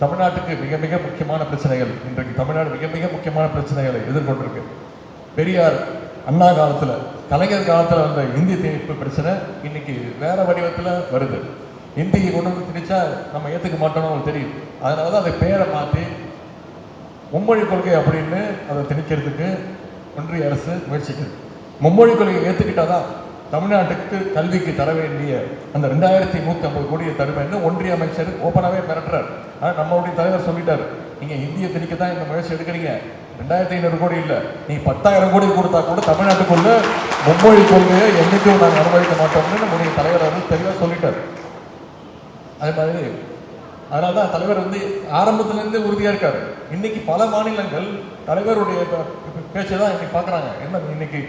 தமிழ்நாட்டுக்கு மிக மிக முக்கியமான பிரச்சனைகள் இன்றைக்கு தமிழ்நாடு மிக மிக முக்கியமான பிரச்சனைகளை எதிர்கொண்டிருக்கு. பெரியார் அண்ணா காலத்தில் கலைஞர் காலத்தில் வந்த இந்தி திணிப்பு பிரச்சனை இன்னைக்கு வேற வடிவத்தில் வருது. இந்தியை கொண்டு வந்து திணிச்சா நம்ம ஏற்றுக்க மாட்டோம்னு தெரியும் அதனால தான் அதை பேரை மாற்றி மும்மொழி கொள்கை அப்படின்னு அதை திணிக்கிறதுக்கு ஒன்றிய அரசு முயற்சிக்குது. மும்மொழி கொள்கையை ஏற்றுக்கிட்டால் தான் தமிழ்நாட்டுக்கு கல்விக்கு தர வேண்டிய அந்த ரெண்டாயிரத்தி நூற்றி ஐம்பது கோடியை தருவேன்னு ஒன்றிய அமைச்சர் ஓப்பனாகவே மிரட்டுறார். ஆனால் நம்மளுடைய தலைவர் சொல்லிட்டார். நீங்கள் இந்திய திணிக்க தான் இந்த முயற்சி எடுக்கிறீங்க. ரெண்டாயிரத்தி ஐநூறு கோடி இல்லை. நீ பத்தாயிரம் கோடி கொடுத்தா கூட தமிழ்நாட்டுக்குள்ள மும்மொழி கொள்கையை என்னைக்கும் நாங்கள் அனுமதிக்க மாட்டோம்னு நம்முடைய தலைவர் அவர்கள் தெளிவாக சொல்லிட்டார். அதே மாதிரி அதனால தான் தலைவர் வந்து ஆரம்பத்துல உறுதியாக இருக்கார். இன்னைக்கு பல மாநிலங்கள் தலைவருடைய பேச்சை தான் இன்னைக்கு பார்க்குறாங்க என்ன இன்னைக்கு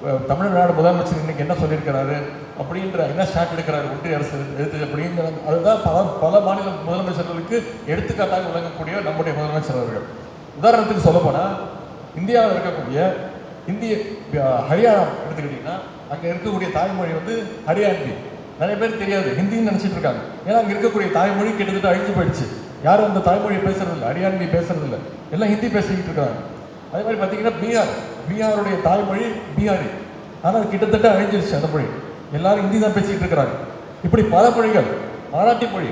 தமிழ்நாடு முதலமைச்சர் இன்னைக்கு என்ன சொல்லியிருக்கிறாரு? அப்படின்ற என்ன ஷாட் எடுக்கிறாரு? ஒன்றிய அரசு எடுத்து அப்படிங்கிற அதுதான் பல பல மாநில முதலமைச்சர்களுக்கு எடுத்துக்காட்டாக விளங்கக்கூடிய நம்முடைய முதலமைச்சர் அவர்கள். உதாரணத்துக்கு சொல்ல இந்தியாவில் இருக்கக்கூடிய இந்திய ஹரியானா எடுத்துக்கிட்டிங்கன்னா அங்கே இருக்கக்கூடிய தாய்மொழி வந்து ஹரியாண்டி. நிறைய பேர் தெரியாது ஹிந்தின்னு நினச்சிட்டு இருக்காங்க. ஏன்னா அங்கே இருக்கக்கூடிய தாய்மொழி கிட்டத்தட்ட அழிஞ்சு போயிடுச்சு. யாரும் அந்த தாய்மொழி பேசுறதில்ல இல்லை பேசுறதில்ல. எல்லாம் ஹிந்தி பேசிக்கிட்டு இருக்காங்க. அதே மாதிரி பார்த்தீங்கன்னா பீகார். பீகாருடைய தாய்மொழி பீகாரி. ஆனால் கிட்டத்தட்ட அழிஞ்சிருச்சு அந்த மொழி. எல்லாரும் ஹிந்தி தான் பேசிக்கிட்டு இருக்கிறாங்க. இப்படி பல மொழிகள் மராட்டி மொழி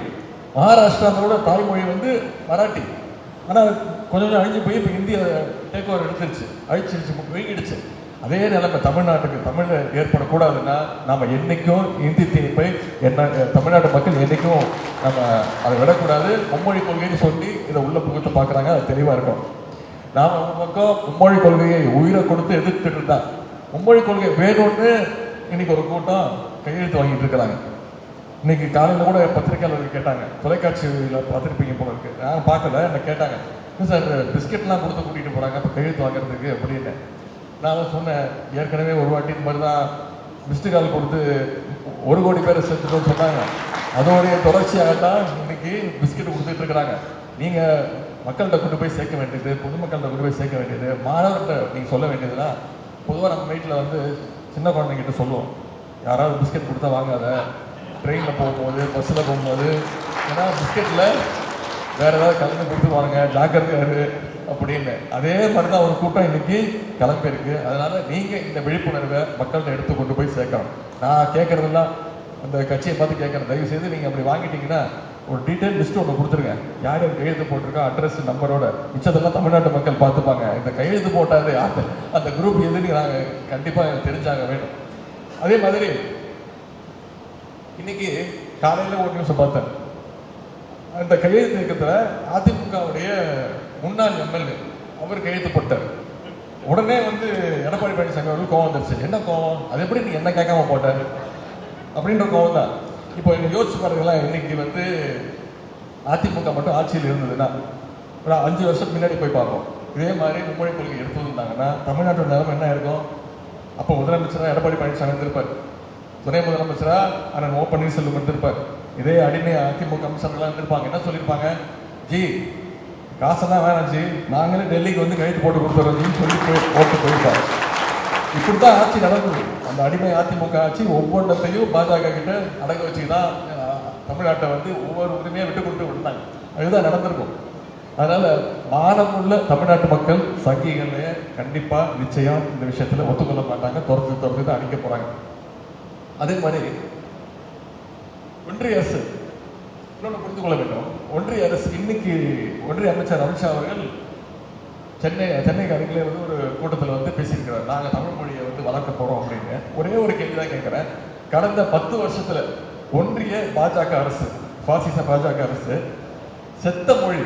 மகாராஷ்டிராவோட தாய்மொழி வந்து மராட்டி. ஆனால் கொஞ்சம் கொஞ்சம் அழிஞ்சு போய் இப்போ ஹிந்தி டேக் ஓவர் எடுத்துருச்சு அழிச்சிருச்சு வீங்கிடுச்சு. அதே நிலைமை தமிழ்நாட்டுக்கு தமிழில் ஏற்படக்கூடாதுன்னா நாம் என்னைக்கும் இந்தி திணிப்பை என்ன தமிழ்நாட்டு மக்கள் என்றைக்கும் நம்ம அதை விடக்கூடாது. மும்மொழி கொள்கைன்னு சொல்லி இதை உள்ள புகுத்து பார்க்குறாங்க. அது தெளிவாக இருக்கும். நாம ஒரு பக்கம் மும்மொழி கொள்கையை உயிரை கொடுத்து எதிர்த்துட்டு இருந்தா மும்மொழி கொள்கை வேணும்னு இன்னைக்கு ஒரு கூட்டம் கையெழுத்து வாங்கிட்டு இருக்கிறாங்க. இன்னைக்கு காலையில் கூட பத்திரிகையாளர்கள் கேட்டாங்க. தொலைக்காட்சியில் பார்த்துருப்பீங்க போல இருக்கு. நான் பார்க்கல என்ன கேட்டாங்க. "என்ன சார் பிஸ்கெட்லாம் கொடுத்து கூட்டிகிட்டு போகிறாங்க அப்போ கையெழுத்து வாங்குறதுக்கு? அப்படின்னு. நான் சொன்னேன் ஏற்கனவே ஒரு வாட்டி இந்த மாதிரி தான் மிஸ்டு கால் கொடுத்து ஒரு கோடி பேரை சேர்த்துட்டோம்னு சொன்னாங்க. அதோடைய தொடர்ச்சியாக தான் இன்னைக்கு பிஸ்கெட் கொடுத்துட்டு இருக்கிறாங்க. நீங்கள் மக்கள்கிட்ட கொண்டு போய் சேர்க்க வேண்டியது பொதுமக்கள்கிட்ட கொண்டு போய் சேர்க்க வேண்டியது மாணவர்கிட்ட நீங்கள் சொல்ல வேண்டியதுன்னா பொதுவாக நம்ம வீட்டில் வந்து சின்ன குழந்தைங்கிட்ட சொல்லுவோம். யாராவது பிஸ்கெட் கொடுத்தா வாங்காத. ட்ரெயினில் போகும்போது பஸ்ஸில் போகும்போது ஏன்னா பிஸ்கெட்டில் வேறு ஏதாவது கலந்து கொடுத்து வாங்க ஜாக்கிரதையாரு அப்படின்னு. அதே மாதிரி தான் ஒரு கூட்டம் இன்னைக்கு கிளம்பியிருக்கு அதனால் நீங்கள் இந்த விழிப்புணர்வை மக்கள்கிட்ட எடுத்து கொண்டு போய் சேர்க்கணும். நான் கேட்குறதெல்லாம் அந்த கட்சியை பார்த்து கேட்குறேன். தயவு செய்து நீங்கள் அப்படி வாங்கிட்டீங்கன்னா ஒரு டீட்டெயில் லிஸ்ட் ஒன்று கொடுத்துருங்க. யார் யார் கையெழுத்து போட்டிருக்கா அட்ரஸ் நம்பரோட மிச்சதெல்லாம் தமிழ்நாட்டு மக்கள் பார்த்துப்பாங்க. இந்த கையெழுத்து போட்டார் அந்த அந்த குரூப் எதுன்னு நாங்கள் கண்டிப்பாக எனக்கு தெரிஞ்சாக வேண்டும். அதே மாதிரி இன்னைக்கு காலையில் ஒரு நியூஸ் பார்த்தேன். அந்த கையெழுத்து இயக்கத்தில் அதிமுகவுடைய முன்னாள் எம்எல்ஏ அவர் கையெழுத்து போட்டார். உடனே வந்து எடப்பாடி பழனிசாமி அவர்கள் கோவம் வந்துருச்சு. என்ன கோவம்? அது எப்படி நீ என்ன கேட்காம போட்டார் அப்படின்ற கோவம் தான் இப்போ யோசிச்சு பாருங்களேன் இன்னைக்கு வந்து அதிமுக மட்டும் ஆட்சியில் இருந்ததுன்னா ஒரு அஞ்சு வருஷம் முன்னாடி போய் பார்ப்போம். இதே மாதிரி மும்மொழி கொள்கை எடுத்து வந்தாங்கன்னா தமிழ்நாட்டோட நிலைமை என்ன இருக்கும்? அப்போ முதலமைச்சராக எடப்பாடி பழனிசாமி இருந்திருப்பார். துணை முதலமைச்சரா அண்ணன் ஓ பன்னீர்செல்வம் இருந்திருப்பார். இதே அடிமை அதிமுக அமைச்சர்கள்லாம் இருந்திருப்பாங்க. என்ன சொல்லியிருப்பாங்க? ஜி காசெல்லாம் வேணாம் ஜி. நாங்களே டெல்லிக்கு வந்து கைது போட்டு கொடுத்துறோம் சொல்லி போய் போட்டு போயிருப்பாங்க இப்படி தான் ஆட்சி நடந்தது அந்த அடிமை அதிமுக ஆட்சி ஒவ்வொன்றத்தையும் பாஜக கிட்ட அடங்க வச்சு தான் தமிழ்நாட்டை வந்து ஒவ்வொரு உரிமையை விட்டு கொடுத்து விட்டாங்க அதுதான் நடந்திருக்கும். அதனால் மானமுள்ள தமிழ்நாட்டு மக்கள் சங்கிகளை கண்டிப்பாக நிச்சயம் இந்த விஷயத்தில் ஒத்துக்கொள்ள மாட்டாங்க. துரத்து துரத்து தான் அடிக்க போகிறாங்க அதே மாதிரி ஒன்றிய அரசு இன்னொன்று புரிந்து கொள்ள வேண்டும். ஒன்றிய அரசு இன்னைக்கு ஒன்றிய அமைச்சர் அமித்ஷா அவர்கள் சென்னை சென்னைக்கு அருகிலே வந்து ஒரு கூட்டத்தில் வந்து பேசியிருக்கிறார். நாங்கள் தமிழ் மொழியை வந்து வளர்க்க போகிறோம் அப்படின்னு. ஒரே ஒரு கேள்வி தான் கேட்குறேன் கடந்த பத்து வருஷத்தில் ஒன்றிய பாஜக அரசு பாசிச பாஜக அரசு செத்த மொழி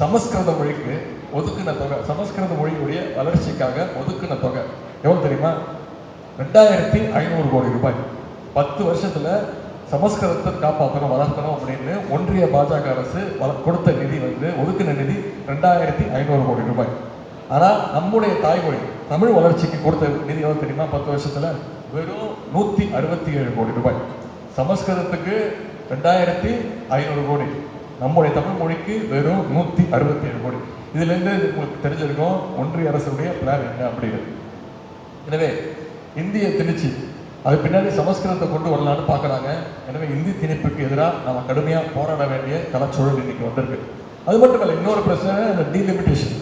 சமஸ்கிருத மொழிக்கு ஒதுக்கின தொகை சமஸ்கிருத மொழியுடைய வளர்ச்சிக்காக ஒதுக்கின தொகை. எவ்வளோ தெரியுமா? ரெண்டாயிரத்தி ஐநூறு கோடி ரூபாய். பத்து வருஷத்தில் சமஸ்கிருதத்தை காப்பாற்றணும் வளர்க்கணும் அப்படின்னு ஒன்றிய பாஜக அரசு கொடுத்த நிதி வந்து ஒதுக்கின நிதி ரெண்டாயிரத்தி ஐநூறு கோடி ரூபாய். ஆனால் நம்முடைய தாய்மொழி தமிழ் வளர்ச்சிக்கு கொடுத்த நிதி எவ்வளவு தெரியுமா? பத்து வருஷத்தில் வெறும் நூற்றி அறுபத்தி ஏழு கோடி ரூபாய். சமஸ்கிருதத்துக்கு ரெண்டாயிரத்தி ஐநூறு கோடி. நம்முடைய தமிழ் மொழிக்கு வெறும் நூற்றி அறுபத்தி ஏழு கோடி இதுலேருந்து உங்களுக்கு தெரிஞ்சிருக்கும் ஒன்றிய அரசுடைய பிளான் என்ன அப்படிங்கிறது எனவே இந்திய திருச்சி அது பின்னாடி சமஸ்கிருதத்தை கொண்டு வரலான்னு பார்க்குறாங்க. எனவே இந்தி திணிப்புக்கு எதிராக நம்ம கடுமையாக போராட வேண்டிய கலச்சூழல் இன்றைக்கி வந்திருக்கு. அது மட்டும் இல்லை இன்னொரு பிரச்சனை இந்த டீலிமிட்டேஷன்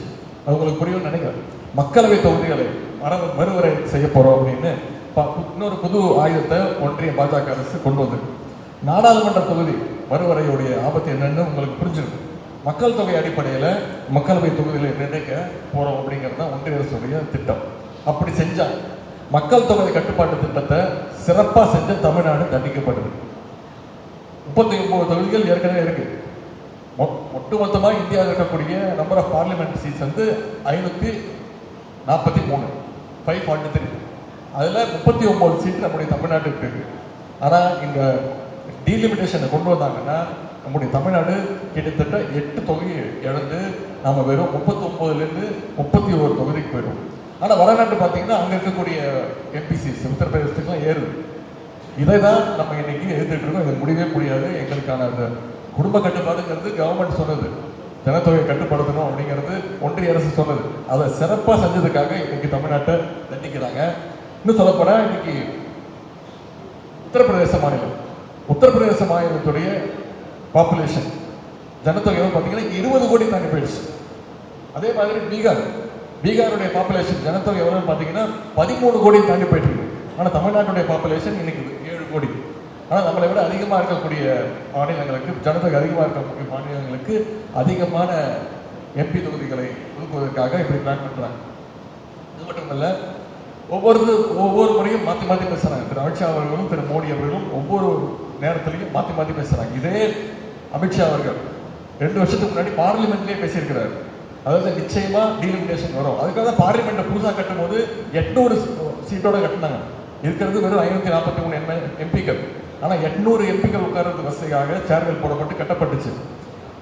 அது உங்களுக்கு புரியும்னு நினைக்கிறேன். மக்களவை தொகுதிகளை மர மறுவரை செய்ய போகிறோம் அப்படின்னு ப- இன்னொரு புது ஆயுதத்தை ஒன்றிய பாஜக அரசு கொண்டு வந்திருக்கு. நாடாளுமன்ற தொகுதி மறுவரையுடைய ஆபத்து என்னன்னு உங்களுக்கு புரிஞ்சிருக்கும். மக்கள் தொகை அடிப்படையில் மக்களவை தொகுதிகளை நிர்ணயிக்க போகிறோம் அப்படிங்கிறது தான் ஒன்றிய அரசுடைய திட்டம். அப்படி செஞ்சால் மக்கள் தொகை கட்டுப்பாட்டு திட்டத்தை சிறப்பாக செஞ்ச தமிழ்நாடு தண்டிக்கப்படுது. முப்பத்தி ஒன்பது தொகுதிகள் ஏற்கனவே இருக்கு. மொ- ஒட்டுமொத்தமாக இந்தியாவில் இருக்கக்கூடிய நம்பர் ஆஃப் பார்லிமெண்ட் சீட்ஸ் வந்து ஐநூற்றி நாற்பத்தி மூணு ஃபைவ் ஃபார்ட்டி த்ரீ அதில் முப்பத்தி ஒம்பது சீட் நம்முடைய தமிழ்நாட்டுக்கு இருக்கு. ஆனால் இந்த டீலிமிட்டேஷனை கொண்டு வந்தாங்கன்னா நம்முடைய தமிழ்நாடு கிட்டத்தட்ட எட்டு தொகையை இழந்து நாம் வெறும் முப்பத்தொம்போதுலேருந்து முப்பத்தி ஒரு தொகுதிக்கு போயிடும் ஆனால் வடநாட்டு பார்த்தீங்கன்னா அங்கே இருக்கக்கூடிய எம்பிசிஸ் உத்தரப்பிரதேசத்துக்குலாம் ஏறுது. இதை தான் நம்ம இன்னைக்கு எழுதிட்டு இருக்கோம். இது முடியவே முடியாது. எங்களுக்கான அந்த குடும்ப கட்டுப்பாடுங்கிறது கவர்மெண்ட் சொன்னது. ஜனத்தொகை கட்டுப்படுத்தணும் அப்படிங்கிறது ஒன்றிய அரசு சொன்னது. அதை சிறப்பாக செஞ்சதுக்காக இன்னைக்கு தமிழ்நாட்டை தண்டிக்கிறாங்க. இன்னும் சொல்லப்போனால் இன்னைக்கு உத்தரப்பிரதேச மாநிலம். உத்தரப்பிரதேச மாநிலத்துடைய பாப்புலேஷன் ஜனத்தொகை வந்து பார்த்தீங்கன்னா இருபது கோடி தாண்டி போயிடுச்சு. அதே மாதிரி பீகார். பீகாருடைய பாப்புலேஷன் ஜனத்தொகை எவ்வளோன்னு பார்த்தீங்கன்னா பதிமூணு கோடி தாண்டி போயிட்டு இருக்கு. ஆனால் தமிழ்நாட்டுடைய பாப்புலேஷன் இன்னைக்கு ஏழு கோடி. ஆனால் நம்மளை விட அதிகமாக இருக்கக்கூடிய மாநிலங்களுக்கு ஜனத்தொகை அதிகமாக இருக்கக்கூடிய மாநிலங்களுக்கு அதிகமான எம்பி தொகுதிகளை ஒதுக்குவதற்காக இப்படி பிளான் பண்ணுறாங்க இது மட்டும் இல்லை ஒவ்வொரு ஒவ்வொரு முறையும் மாற்றி மாற்றி பேசுகிறாங்க திரு அமித்ஷா அவர்களும் திரு மோடி அவர்களும் ஒவ்வொரு நேரத்திலையும் மாற்றி மாற்றி பேசுகிறாங்க இதே அமித்ஷா அவர்கள் ரெண்டு வருஷத்துக்கு முன்னாடி பார்லிமெண்ட்லேயே பேசியிருக்கிறார். அதாவது நிச்சயமாக டீலிமிட்டேஷன் வரும். அதுக்காக தான் பார்லிமெண்ட்டை புதுசாக கட்டும் போது எட்நூறு சீட்டோட கட்டினாங்க. இருக்கிறது வெறும் ஐநூற்றி நாற்பத்தி மூணு எம்எல் எம்பிக்கள். ஆனால் எட்நூறு எம்பிக்கள் உட்கார்றது வசதியாக சேர்கள் போடப்பட்டு கட்டப்பட்டுச்சு.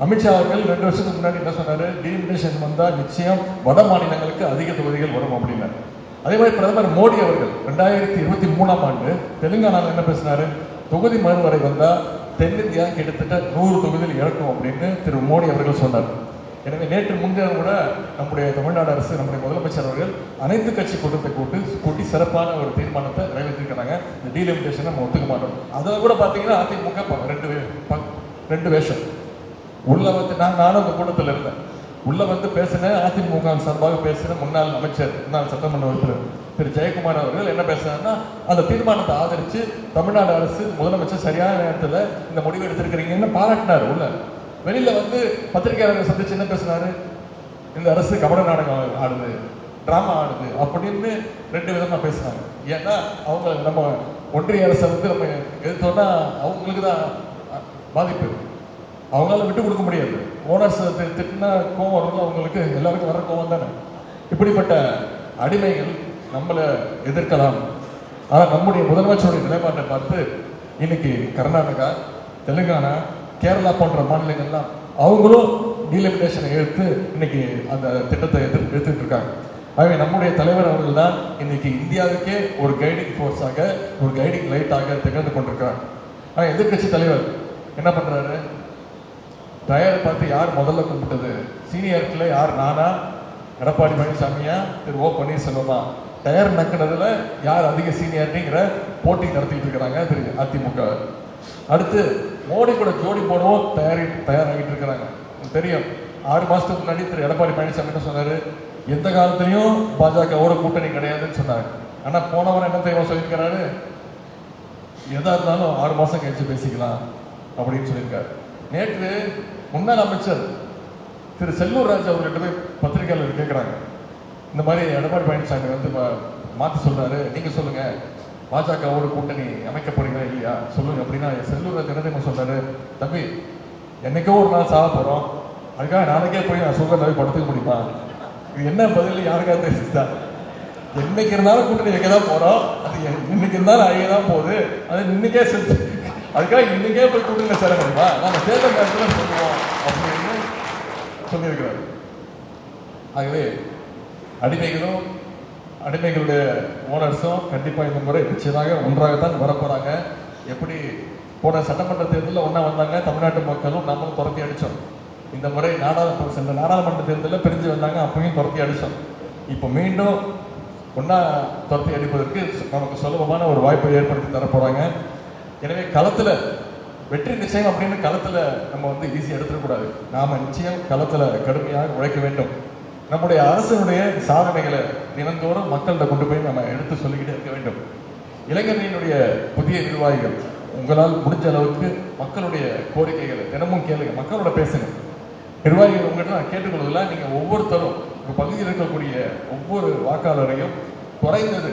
அமித்ஷா அவர்கள் ரெண்டு வருஷத்துக்கு முன்னாடி என்ன சொன்னார்? டீலிமிட்டேஷன் வந்தால் நிச்சயம் வட மாநிலங்களுக்கு அதிக தொகுதிகள் வரும் அப்படின்னாரு அதே மாதிரி பிரதமர் மோடி அவர்கள் ரெண்டாயிரத்தி இருபத்தி மூணாம் ஆண்டு தெலுங்கானாவில் என்ன பேசினார்? தொகுதி மறுவரை வந்தால் தென்னிந்தியா கிட்டத்தட்ட நூறு தொகுதியில் இழக்கும் அப்படின்னு திரு மோடி அவர்கள் சொன்னார். எனவே நேற்று முன்தினம் கூட நம்முடைய தமிழ்நாடு அரசு நம்முடைய முதலமைச்சர் அவர்கள் அனைத்து கட்சி கூட்டத்தை கூட்டு கூட்டி சிறப்பான ஒரு தீர்மானத்தை நிறைவேற்றிருக்கிறாங்க. இந்த டீலிமிட்டேஷன் நம்ம ஒத்துக்க மாட்டோம். அதை கூட பார்த்தீங்கன்னா அதிமுக ரெண்டு ரெண்டு வேஷம். உள்ள வந்து நான் நானும் அந்த கூட்டத்தில் இருந்தேன். உள்ள வந்து பேசின அதிமுக சார்பாக பேசின முன்னாள் அமைச்சர் முன்னாள் சட்டமன்ற உறுப்பினர் திரு. ஜெயக்குமார் அவர்கள் என்ன பேசுறாருன்னா அந்த தீர்மானத்தை ஆதரித்து தமிழ்நாடு அரசு முதலமைச்சர் சரியான நேரத்தில் இந்த முடிவு எடுத்திருக்கிறீங்கன்னு பாராட்டினார் உள்ள. வெளியில வந்து பத்திரிகையாளர்கள் சந்திச்சு என்ன பேசுனாரு? இந்த அரசு கபட நாடகம் ஆடுது டிராமா ஆடுது அப்படின்னு ரெண்டு விதமா பேசுனாங்க. ஏன்னா அவங்க நம்ம ஒன்றிய அரசை வந்து நம்ம எதிர்த்தோம்னா அவங்களுக்கு தான் பாதிப்பு. அவங்களால விட்டு கொடுக்க முடியாது. ஓனர்ஸ் திட்டினா கோவம் வரும்ல அவங்களுக்கு எல்லாருக்கும் வர கோவம் தானே. இப்படிப்பட்ட அடிமைகள் நம்மளை எதிர்க்கலாம். ஆனால் நம்முடைய முதலமைச்சருடைய நிலைப்பாட்டை பார்த்து இன்னைக்கு கர்நாடகா தெலுங்கானா கேரளா போன்ற மாநிலங்கள்லாம் அவங்களும் டீலிமினேஷனை எடுத்து இன்னைக்கு அந்த திட்டத்தை எதிர் எடுத்துட்டு இருக்காங்க ஆகவே நம்முடைய தலைவர் அவர்கள் தான் இன்னைக்கு இந்தியாவுக்கே ஒரு கைடிங் ஃபோர்ஸாக ஒரு கைடிங் லைட்டாக திகழ்ந்து கொண்டிருக்கிறார் ஆனால் எதிர்க்கட்சி தலைவர் என்ன பண்ணுறாரு டயர் பார்த்து யார் முதல்ல கும்பிட்டது? சீனியர்ல யார் நானா? எடப்பாடி பழனிசாமியா? திரு ஓ பன்னீர்செல்வமா? டயர் நக்கினதில் யார் அதிக சீனியாரிட்டிங்கிற போட்டி நடத்திட்டு இருக்கிறாங்க திரு அதிமுக அடுத்து மோடி கூட ஜோடி போடவும். தயாரி தயாராகிட்டு இருக்கிறாங்க உங்களுக்கு தெரியும். ஆறு மாதத்துக்கு முன்னாடி திரு எடப்பாடி பழனிசாமி என்ன சொன்னார்? எந்த காலத்துலையும் பாஜகவோட கூட்டணி கிடையாதுன்னு சொன்னாங்க ஆனால் போனவன் என்ன தெரியுமா சொல்லியிருக்கிறாரு? எதாக இருந்தாலும் ஆறு மாதம் கழிச்சு பேசிக்கலாம். அப்படின்னு சொல்லியிருக்காரு. நேற்று முன்னாள் அமைச்சர் திரு செல்லூர் ராஜ் அவர்கிட்ட போய் பத்திரிகையாளர் கேட்குறாங்க இந்த மாதிரி எடப்பாடி பழனிசாமி வந்து மாற்றி சொல்கிறாரு நீங்கள் சொல்லுங்கள் பாஜகவோட கூட்டணி அமைக்க போறீங்களா இல்லையா? சொல்லுங்க அப்படின்னா செல்லூர் தினத்தை சொல்றாரு தம்பி என்னைக்கோ ஒரு நாள் சாக போறோம். அதுக்காக நாளைக்கே போய் நான் சுகர் தம்பி படுத்துக்க முடியுமா? இது என்ன பதில்? யாருக்கா தெரிஞ்சுதா? என்னைக்கு இருந்தாலும் கூட்டணி வைக்க தான் போறோம். அது இன்னைக்கு இருந்தாலும் அழிய தான் போகுது. அது இன்னைக்கே செஞ்சு அதுக்காக இன்னைக்கே போய் கூட்டணியில் சேர முடியுமா? நம்ம தேர்தல் நேரத்தில் சொல்லுவோம். அப்படின்னு சொல்லியிருக்கிறார். ஆகவே அடிமைகளும் அடிமைகளுடைய ஓனர்ஸும் கண்டிப்பாக இந்த முறை நிச்சயமாக ஒன்றாகத்தான் வரப்போறாங்க. எப்படி போன சட்டமன்ற தேர்தலில் ஒன்றா வந்தாங்க தமிழ்நாட்டு மக்களும் நம்மளும் துரத்தி அடித்தோம் இந்த முறை நாடாளுமன்ற சென்ற நாடாளுமன்ற தேர்தலில் பிரிஞ்சு வந்தாங்க அப்பயும் துரத்தி அடித்தோம் இப்போ மீண்டும் ஒன்றா துரத்தி அடிப்பதற்கு நமக்கு சுலபமான ஒரு வாய்ப்பை ஏற்படுத்தி தரப்போகிறாங்க எனவே களத்தில் வெற்றி நிச்சயம் அப்படின்னு களத்தில் நம்ம வந்து ஈஸியாக எடுத்துடக்கூடாது நாம் நிச்சயம் களத்தில் கடுமையாக உழைக்க வேண்டும். நம்முடைய அரசனுடைய சாதனைகளை தினந்தோறும் மக்கள்கிட்ட கொண்டு போய் நம்ம எடுத்து சொல்லிக்கிட்டே இருக்க வேண்டும். இளைஞர்களினுடைய புதிய நிர்வாகிகள் உங்களால் முடிஞ்ச அளவுக்கு மக்களுடைய கோரிக்கைகளை தினமும் கேளுங்க மக்களோட பேசுங்க. நிர்வாகிகள் உங்கள்கிட்ட நான் கேட்டுக்கொள்வதில்ல நீங்கள் ஒவ்வொருத்தரும் உங்கள் பகுதியில் இருக்கக்கூடிய ஒவ்வொரு வாக்காளரையும் குறைந்தது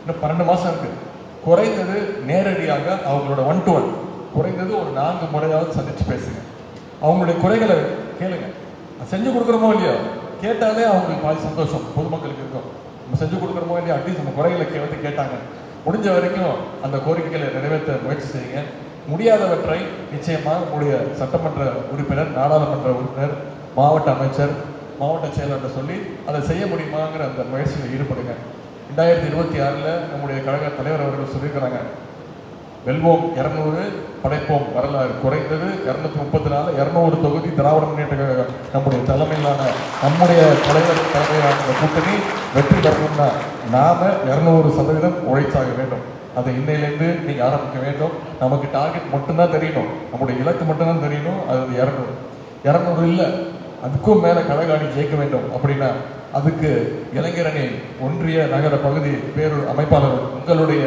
இன்னும் பன்னெண்டு மாதம் இருக்குது குறைந்தது நேரடியாக அவங்களோட ஒன் டு ஒன் குறைந்தது ஒரு நான்கு முறையாவது சந்தித்து பேசுங்க. அவங்களுடைய குறைகளை கேளுங்க. செஞ்சு கொடுக்குறோமோ இல்லையோ? கேட்டாலே அவங்களுக்கு பாதி சந்தோஷம். பொதுமக்களுக்கு இருக்கும். நம்ம செஞ்சு கொடுக்குறோமோ இல்லையா அட்லீஸ்ட் நம்ம குறைகளை கேட்டு வந்து கேட்டாங்க. முடிஞ்ச வரைக்கும் அந்த கோரிக்கைகளை நிறைவேற்ற முயற்சி செய்யுங்க. முடியாதவற்றை நிச்சயமாக உங்களுடைய சட்டமன்ற உறுப்பினர் நாடாளுமன்ற உறுப்பினர் மாவட்ட அமைச்சர் மாவட்ட செயலர்கிட்ட சொல்லி அதை செய்ய முடியுமாங்கிற அந்த முயற்சியில் ஈடுபடுங்க. ரெண்டாயிரத்தி இருபத்தி ஆறில் நம்முடைய கழக தலைவர் அவர்கள் சொல்லியிருக்கிறாங்க. வெல்வோம் இரநூறு படைப்போம். வரலாறு குறைந்தது இரநூத்தி முப்பத்தி நாலு இரநூறு தொகுதி திராவிட முன்னேற்ற கழகம் நம்முடைய தலைமையிலான நம்முடைய தலைவர் தலைமையிலான இந்த கூட்டணி வெற்றி பெறணும்னா நாம இரநூறு சதவீதம் உழைச்சாக வேண்டும். அதை இன்னையிலேருந்து நீங்கள் ஆரம்பிக்க வேண்டும். நமக்கு டார்கெட் மட்டும்தான் தெரியணும். நம்முடைய இலக்கு மட்டும்தான் தெரியணும். அது இரநூறு. இரநூறு இல்லை அதுக்கும் மேலே கழகாணி ஜெயிக்க வேண்டும் அப்படின்னா அதுக்கு இளைஞரணி ஒன்றிய நகர பகுதி பேரூர் அமைப்பாளர் உங்களுடைய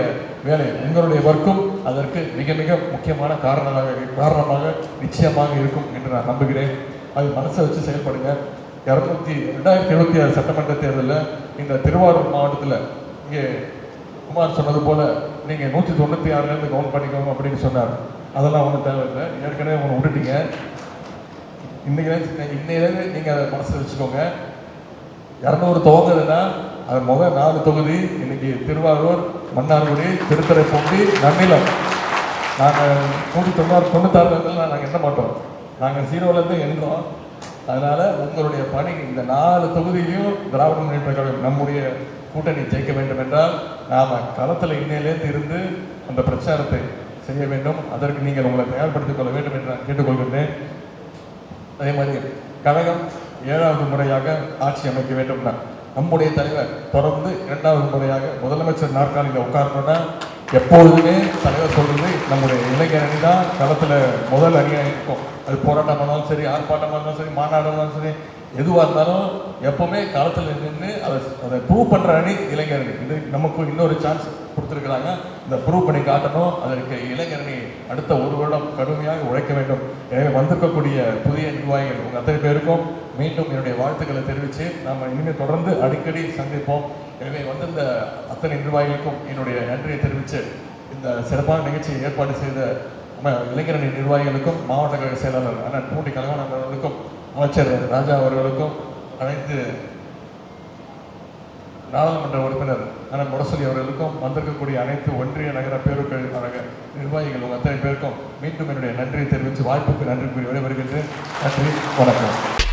வேலை உங்களுடைய ஒர்க்கும் அதற்கு மிக மிக முக்கியமான காரணமாக காரணமாக நிச்சயமாக இருக்கும் என்று நான் நம்புகிறேன். அது மனசை வச்சு செயல்படுங்க. இரநூத்தி ரெண்டாயிரத்தி இருபத்தி ஆறு சட்டமன்ற தேர்தலில் இந்த திருவாரூர் மாவட்டத்தில் இங்கே குமார் சொன்னது போல் நீங்கள் நூற்றி தொண்ணூற்றி ஆறுலேருந்து கவுண்ட் பண்ணிக்கோங்க அப்படின்னு சொன்னார். அதெல்லாம் ஒன்றும் தேவையில்லை. ஏற்கனவே ஒன்று விட்டுட்டீங்க. இன்னைக்கு இன்னையிலேருந்து நீங்கள் அதை மனசில் வச்சுக்கோங்க. இரநூறு துவங்குதுன்னா அது முதல் நாலு தொகுதி இன்னைக்கு திருவாரூர் மன்னார்குடி திருத்துறைப்பூண்டி நன்னிலம். நாங்கள் நூற்றி தொண்ணூறு தொண்ணூத்தாறுலேருந்து நாங்கள் எண்ண மாட்டோம். நாங்கள் சீரோலேருந்து எண்ணோம் அதனால் உங்களுடைய பணி இந்த நாலு தொகுதியிலையும் திராவிட முன்னேற்ற கழகம் நம்முடைய கூட்டணி ஜெயிக்க வேண்டும் என்றால் நாம் களத்தில் இன்னையிலேருந்து இருந்து அந்த பிரச்சாரத்தை செய்ய வேண்டும். அதற்கு நீங்கள் உங்களை தயார்படுத்திக் கொள்ள வேண்டும் என்று நான் கேட்டுக்கொள்கின்றேன். அதே மாதிரி கழகம் ஏழாவது முறையாக ஆட்சி அமைக்க வேண்டும்னா நம்முடைய தலைவர் தொடர்ந்து இரண்டாவது முறையாக முதலமைச்சர் நாற்காலியில் உட்காரணும்னா எப்பொழுதுமே தலைவர் சொல்றது நம்முடைய இளைஞர் அணி தான். களத்தில் முதல் அணியாக இருக்கும். அது போராட்டமாக இருந்தாலும் சரி ஆர்ப்பாட்டமாக இருந்தாலும் சரி மாநாடு இருந்தாலும் சரி எதுவாக இருந்தாலும் எப்போவுமே களத்தில் நின்று அதை அதை ப்ரூவ் பண்ணுற அணி இளைஞரணி இது நமக்கு இன்னொரு சான்ஸ் கொடுத்துருக்குறாங்க. இந்த ப்ரூவ் பண்ணி காட்டணும் அதற்கு இளைஞரணி அடுத்த ஒரு வருடம் கடுமையாக உழைக்க வேண்டும். எனவே வந்திருக்கக்கூடிய புதிய நிர்வாகிகள் உங்கள் அத்தனை பேருக்கும் மீண்டும் என்னுடைய வாழ்த்துக்களை தெரிவித்து நாம் இனிமேல் தொடர்ந்து அடிக்கடி சந்திப்போம். எனவே வந்திருந்த அத்தனை நிர்வாகிகளுக்கும் என்னுடைய நன்றியை தெரிவித்து இந்த சிறப்பான நிகழ்ச்சியை ஏற்பாடு செய்த இளைஞரணி நிர்வாகிகளுக்கும் மாவட்ட கழக செயலாளர் அண்ணன் பூண்டி கலைவாணன் அவர்களுக்கும் அமைச்சர் ராஜா அவர்களுக்கும் அனைத்து நாடாளுமன்ற உறுப்பினர் அண்ணன் முரசொலி அவர்களுக்கும் வந்திருக்கக்கூடிய அனைத்து ஒன்றிய நகர பேருக்கள் நகர நிர்வாகிகள் உங்கள் அத்தனை பேருக்கும் மீண்டும் என்னுடைய நன்றியை தெரிவித்து வாய்ப்புக்கு நன்றி கூறி விடைபெறுகின்றேன். நன்றி வணக்கம்.